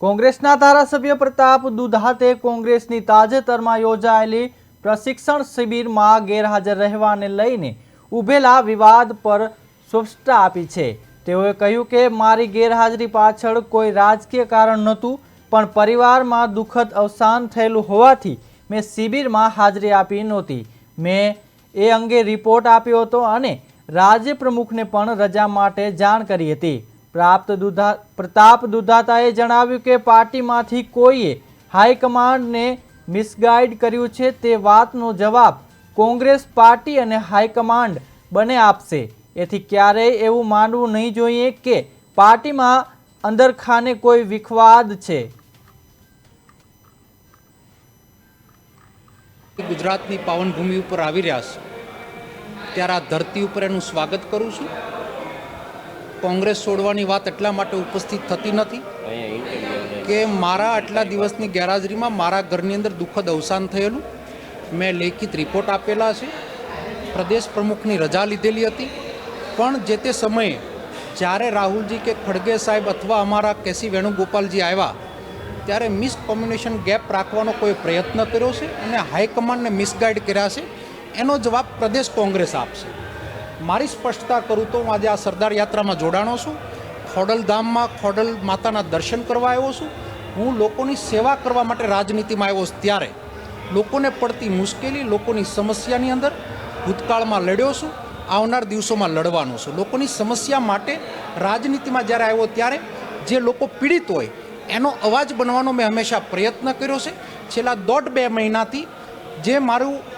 કોંગ્રેસના ધારાસભ્ય પ્રતાપ દુધાતે કોંગ્રેસની તાજેતરમાં યોજાયેલી પ્રશિક્ષણ શિબિરમાં ગેરહાજર રહેવાને લઈને ઉભેલા વિવાદ પર સ્પષ્ટતા આપી છે. તેઓએ કહ્યું કે, મારી ગેરહાજરી પાછળ કોઈ રાજકીય કારણ નહોતું, પણ પરિવારમાં દુઃખદ અવસાન થયેલું હોવાથી મેં શિબિરમાં હાજરી આપી નહોતી. મેં એ અંગે રિપોર્ટ આપ્યો હતો અને રાજ્ય પ્રમુખને પણ રજા માટે જાણ કરી હતી. પ્રાપ્ત દુધા, પ્રતાપ દુધાતાએ જણાવ્યું કે પાર્ટીમાંથી કોઈએ હાઈકમાન્ડને મિસગાઈડ કર્યું છે તે વાતનો જવાબ કોંગ્રેસ પાર્ટી અને હાઈકમાન્ડ બંને આપશે. એથી ક્યારેય એવું માનવું નહીં જોઈએ કે પાર્ટીમાં અંદરખાને કોઈ વિખવાદ છે. ગુજરાતની પાવનભૂમિ ઉપર આવી રહ્યા છે. ત્યારે આ ધરતી ઉપર એનું સ્વાગત કરું છું. કોંગ્રેસ છોડવાની વાત એટલા માટે ઉપસ્થિત થતી નથી કે મારા આટલા દિવસની ગેરહાજરીમાં મારા ઘરની અંદર દુઃખદ અવસાન થયેલું. મેં લેખિત રિપોર્ટ આપેલા છે. પ્રદેશ પ્રમુખની રજા લીધેલી હતી. પણ જે તે સમયે જ્યારે રાહુલજી કે ખડગે સાહેબ અથવા અમારા કેસી વેણુગોપાલજી આવ્યા, ત્યારે મિસકોમ્યુનિકેશન ગેપ રાખવાનો કોઈ પ્રયત્ન કર્યો છે અને હાઈકમાન્ડને મિસગાઈડ કર્યા છે. એનો જવાબ પ્રદેશ કોંગ્રેસ આપશે. મારી સ્પષ્ટતા કરું તો હું આજે આ સરદાર યાત્રામાં જોડાણો છું. ખોડલધામમાં ખોડલ માતાના દર્શન કરવા આવ્યો છું. હું લોકોની સેવા કરવા માટે રાજનીતિમાં આવ્યો છું ત્યારે. લોકોને પડતી મુશ્કેલી, લોકોની સમસ્યાની અંદર ભૂતકાળમાં લડ્યો છું. આવનાર દિવસોમાં લડવાનો છું. લોકોની સમસ્યા માટે રાજનીતિમાં જ્યારે આવ્યો ત્યારે જે લોકો પીડિત હોય, એનો અવાજ બનવાનો મેં હંમેશા પ્રયત્ન કર્યો છે. છેલ્લા દોઢ બે મહિનાથી જે મારું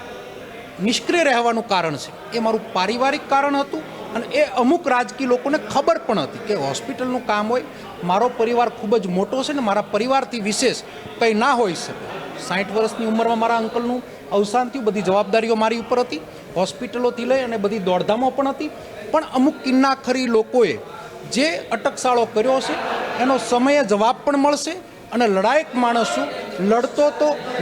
નિષ્ક્રિય રહેવાનું કારણ છે. એ મારું પારિવારિક કારણ હતું અને એ અમુક રાજકીય લોકોને ખબર પણ હતી કે હોસ્પિટલનું કામ હોય, મારો પરિવાર ખૂબ જ મોટો છે ને મારા પરિવારથી વિશેષ કંઈ ના હોઈ શકે. સાઠ વર્ષની ઉંમરમાં મારા અંકલનું અવસાન થયું બધી જવાબદારીઓ મારી ઉપર હતી, હોસ્પિટલોથી લઈ અને બધી દોડધામો પણ હતી. પણ અમુક કિન્નાખરી લોકોએ જે અટકશાળો કર્યો છે એનો સમયે જવાબ પણ મળશે અને લડાયક માણસ છું લડતો તો